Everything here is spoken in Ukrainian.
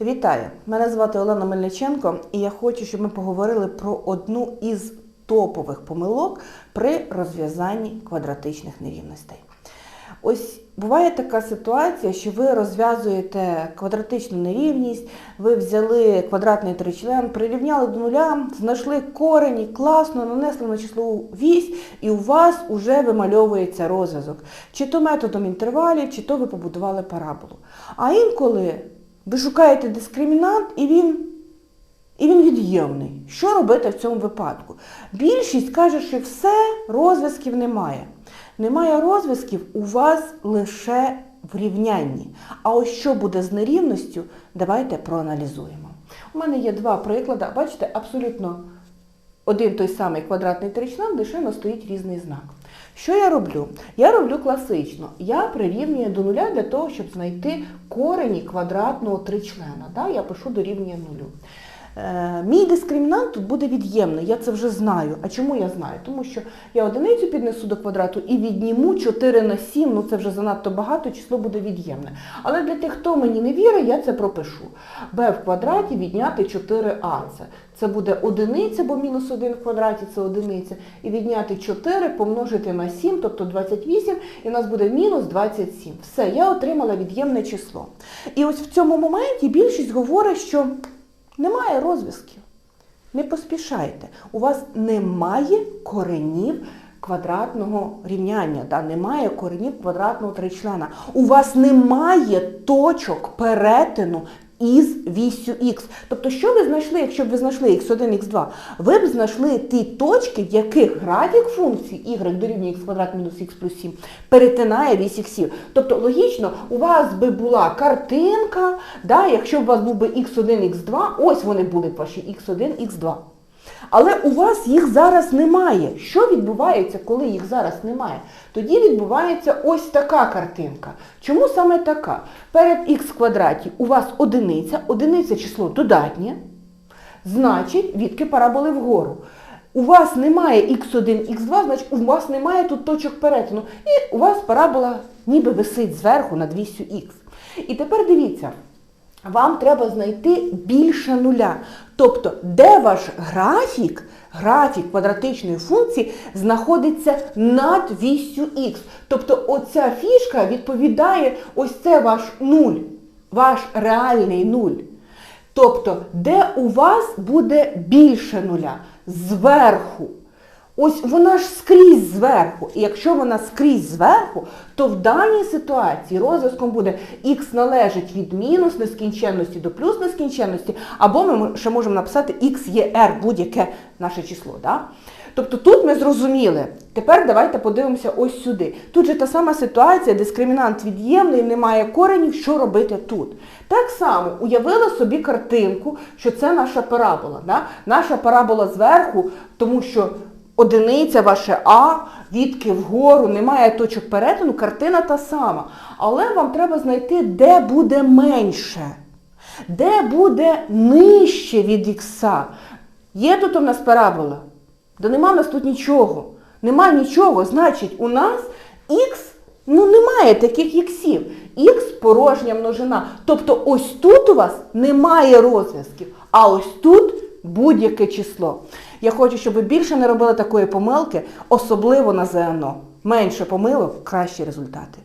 Вітаю! Мене звати Олена Мельниченко, і я хочу, щоб ми поговорили про одну із топових помилок при розв'язанні квадратичних нерівностей. Ось буває така ситуація, що ви розв'язуєте квадратичну нерівність, ви взяли квадратний тричлен, прирівняли до нуля, знайшли корені, класно, нанесли на числову вісь, і у вас вже вимальовується розв'язок. Чи то методом інтервалів, чи то ви побудували параболу. А інколи ви шукаєте дискримінант, і він, і він від'ємний. Що робити в цьому випадку? Більшість каже, що все, розв'язків немає. Немає розв'язків у вас лише в рівнянні. А ось що буде з нерівністю, давайте проаналізуємо. У мене є два приклади. Бачите, абсолютно один той самий квадратний тричлен, лише стоїть різний знак. Що я роблю? Я роблю класично. Я прирівнюю до нуля для того, щоб знайти корені квадратного тричлена. Я пишу дорівнює нулю. Е, Мій дискримінант буде від'ємний, я це вже знаю. А чому я знаю? Тому що я одиницю піднесу до квадрату і відніму 4 на 7, ну це вже занадто багато, число буде від'ємне. Але для тих, хто мені не вірить, я це пропишу. b в квадраті відняти 4а. Це, це буде одиниця, бо мінус 1 в квадраті це одиниця. І відняти 4 помножити на 7, тобто 28, і у нас буде мінус 27. Все, я отримала від'ємне число. І ось в цьому моменті більшість говорить, що немає розв'язків. Не поспішайте. У вас немає коренів квадратного рівняння, да? немає коренів квадратного тричлена. У вас немає точок перетину із вісю х. Тобто, що ви знайшли, якщо б ви знайшли x1, x2? Ви б знайшли ті точки, в яких графік функції y дорівнює x квадрат мінус х плюс 7 перетинає вісь іксів. Тобто, логічно, у вас би була картинка, да, якщо б у вас був би х1, х2, ось вони були ваші x1, x2. Але у вас їх зараз немає. Що відбувається, коли їх зараз немає? Тоді відбувається ось така картинка. Чому саме така? Перед х квадраті у вас одиниця, одиниця число додатнє, значить, відки параболи вгору. У вас немає х1, х2, значить у вас немає тут точок перетину. І у вас парабола ніби висить зверху над вісю х. І тепер дивіться. Вам треба знайти більше нуля. Тобто, де ваш графік, графік квадратичної функції знаходиться над вісю х. Тобто оця фішка відповідає ось це ваш нуль, ваш реальний нуль. Тобто, де у вас буде більше нуля? Зверху. Ось вона ж скрізь зверху. І якщо вона скрізь зверху, то в даній ситуації розв'язком буде х належить від мінус нескінченності до плюс нескінченності, або ми ще можемо написати х є r, будь-яке наше число. Да? Тобто тут ми зрозуміли. Тепер давайте подивимося ось сюди. Тут же та сама ситуація, дискримінант від'ємний, немає коренів, що робити тут. Так само уявила собі картинку, що це наша парабола. Да? Наша парабола зверху, тому що одиниця ваше А, відки вгору, немає точок перетину, картина та сама. Але вам треба знайти, де буде менше, де буде нижче від ікса. Є тут у нас парабола? Да нема в нас тут нічого. Нема нічого, значить, у нас х, ну немає таких іксів. Х порожня множина. Тобто ось тут у вас немає розв'язків, а ось тут будь-яке число. Я хочу, щоб ви більше не робили такої помилки, особливо на ЗНО. Менше помилок, кращі результати.